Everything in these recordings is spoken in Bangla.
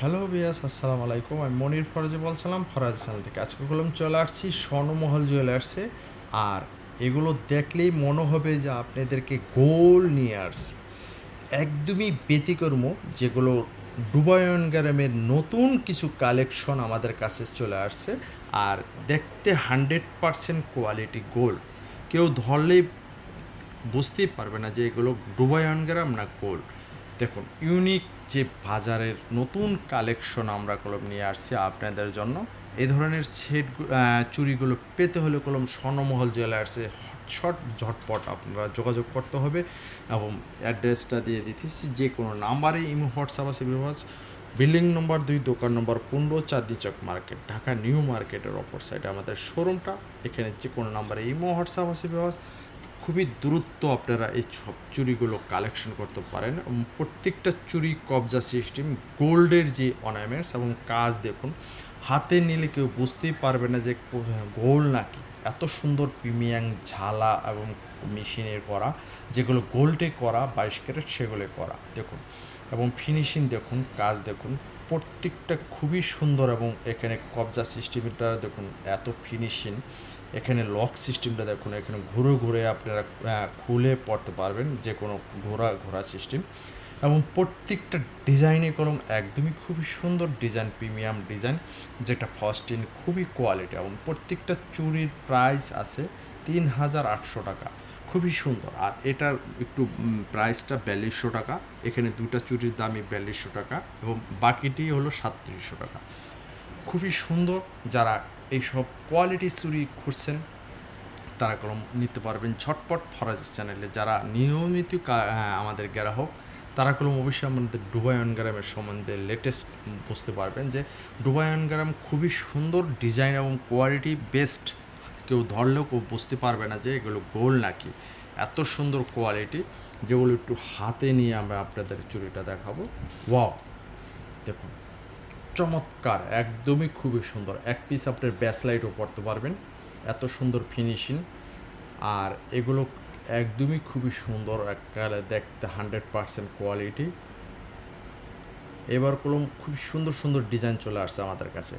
হ্যালো বিয়াস, আসসালামু আলাইকুম। আমি মনির ফরাজি বলছিলাম, ফরাজ চ্যানেল থেকে। আজকে বললাম, চলে আসছি স্বর্ণমহল জুয়েলার্সে আর এগুলো দেখলেই মনে হবে যে আপনাদেরকে গোল নিয়ে আসছি। একদমই ব্যতিকর্ম, যেগুলো ডুবায়ন গ্রামের নতুন কিছু কালেকশন আমাদের কাছে চলে আসছে। আর দেখতে হান্ড্রেড পারসেন্ট কোয়ালিটি গোল কেউ ধরলেই বুঝতেই পারবে না যে এগুলো ডুবায়ন গ্রাম না গোল্ড দেখুন ইউনিক যে বাজারের নতুন কালেকশন আমরা কলম নিয়ে আসছি আপনাদের জন্য এই ধরনের সেট চুরিগুলো পেতে হলে কলম স্বর্ণমহল জুয়েলার্সে শর্ট ঝটপট আপনারা যোগাযোগ করতে হবে এবং অ্যাড্রেসটা দিয়ে দিতেছি যে কোনো নাম্বারে ইমো, হোয়াটসঅ্যাপ আছে বিভাজ বিল্ডিং নম্বর দুই, দোকান নম্বর পনেরো, চাঁদনি চক মার্কেট ঢাকা নিউ মার্কেটের অপর সাইডে আমাদের শোরুমটা এখানে যে কোনো নাম্বারে ইমো, হোয়াটসঅ্যাপ আছে বিভাজ খুবই দ্রুত আপনারা এই সব চুরিগুলো কালেকশন করতে পারেন। প্রত্যেকটা চুরি, কবজা সিস্টেম গোল্ডের যে অর্নামেন্টস এবং কাজ দেখুন, হাতে নিলে কেউ বুঝতেই পারবে না যে গোল্ড নাকি। এত সুন্দর প্রিমিয়াম ঝালা এবং মেশিনের করা, যেগুলো গোল্ডে করা, বাইশ ক্যারেট সেগুলো করা, দেখুন। এবং ফিনিশিং দেখুন, কাজ দেখুন, প্রত্যেকটা খুবই সুন্দর এবং এখানে কবজা সিস্টেমটা দেখুন, এত ফিনিশিং এখানে লক সিস্টেমটা দেখুন, এখানে ঘুরে ঘুরে আপনারা খুলে পড়তে পারবেন যে কোনো ঘোরা ঘোরা সিস্টেম এবং প্রত্যেকটা ডিজাইনে কোনো একদমই খুবই সুন্দর ডিজাইন প্রিমিয়াম ডিজাইন যেটা ফার্স্ট ইন খুবই কোয়ালিটি এবং প্রত্যেকটা চুরির প্রাইস আছে তিন হাজার আটশো টাকা। খুবই সুন্দর। আর এটার একটু প্রাইসটা বিয়াল্লিশশো টাকা, এখানে দুটা চুরির দামই বিয়াল্লিশশো টাকা এবং বাকিটি হলো সাতত্রিশশো টাকা। খুবই সুন্দর, যারা এইসব কোয়ালিটি চুরি খুঁজছেন তারা কলম নিতে পারবেন ঝটপট ফরাজ চ্যানেলে। যারা নিয়মিত আমাদের গ্রাহক, তারা কলম অবশ্যই আমাদের ডুবায়ন গ্রামের সম্বন্ধে লেটেস্ট বুঝতে পারবেন যে ডুবায়ন গ্রাম খুবই সুন্দর ডিজাইন এবং কোয়ালিটি বেস্ট কেউ ধরলেও কেউ বুঝতে পারবে না যে এগুলো গোল নাকি। এত সুন্দর কোয়ালিটি যেগুলো একটু হাতে নিয়ে আমরা আপনাদের চুরিটা দেখাবো। ওয়াও দেখুন। চমৎকার, একদমই খুবই সুন্দর। এক পিস আপনার ব্যাসলাইটও পড়তে পারবেন, এত সুন্দর ফিনিশিং আর এগুলো একদমই খুবই সুন্দর, এককালে দেখতে হান্ড্রেড পারসেন্ট কোয়ালিটি এবার কলম খুব সুন্দর সুন্দর ডিজাইন চলে আসছে আমাদের কাছে।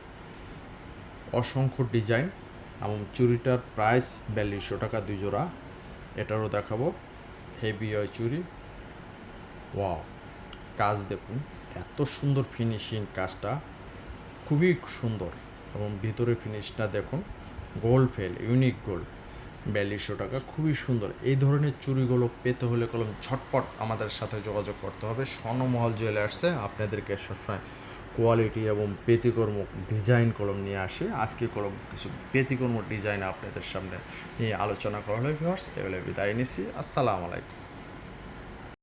অসংখ্য ডিজাইন এবং চুরিটার প্রাইস বিয়াল্লিশশো টাকা দুই জোড়া। এটারও দেখাবো। হেভি হয় চুরি ওয়াও কাজ দেখুন। এত সুন্দর ফিনিশিং কাজটা, খুবই সুন্দর। এবং ভিতরে ফিনিশটা দেখুন গোল্ড ফেল ইউনিক গোল্ড বিয়াল্লিশশো টাকা, খুবই সুন্দর। এই ধরনের চুরিগুলো পেতে হলে কলম ঝটপট আমাদের সাথে যোগাযোগ করতে হবে। স্বর্ণমহল জুয়েলার্সে আপনাদেরকে সবসময় কোয়ালিটি এবং ব্যতিকর্ম ডিজাইন কলম নিয়ে আসে। আজকে কলম কিছু ব্যতিকর্ম ডিজাইন আপনাদের সামনে নিয়ে আলোচনা করা হলো ভিউয়ার্স এগুলো বিদায় নিচ্ছি। আসসালামু আলাইকুম।